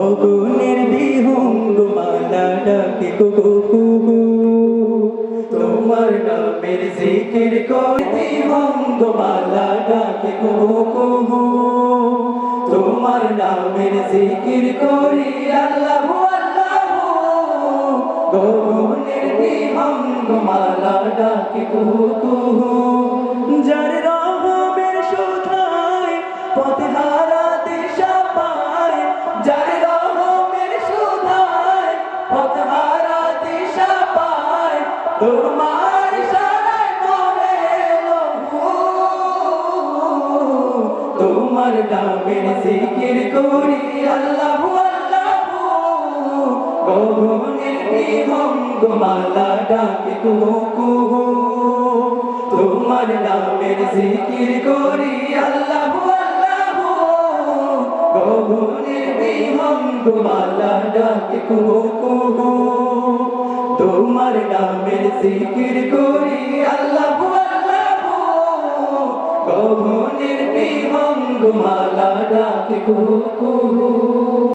অগুনের বিহঙ্গ তোমার নামের জিকির করে বিহঙ্গ তোমার নামের জিকির করি আল্লাহ আল্লাহ। গগনের বিহঙ্গ মালা ডাকে কুকু কুকু যার রহমের সুধায় পথে হারা তোমার নামের জিকির করি, আল্লাহু আল্লাহু। গগনের বিহঙ্গ মালা ডাকে কুহু তোমার নামের জিকির করি, আল্লাহু আল্লাহু। গগনের বিহঙ্গ মালা ডাকে কুহু। তোমার নামের জিকির করি, আল্লাহু গগনের বিহঙ্গ মালা ডাকে কুহু।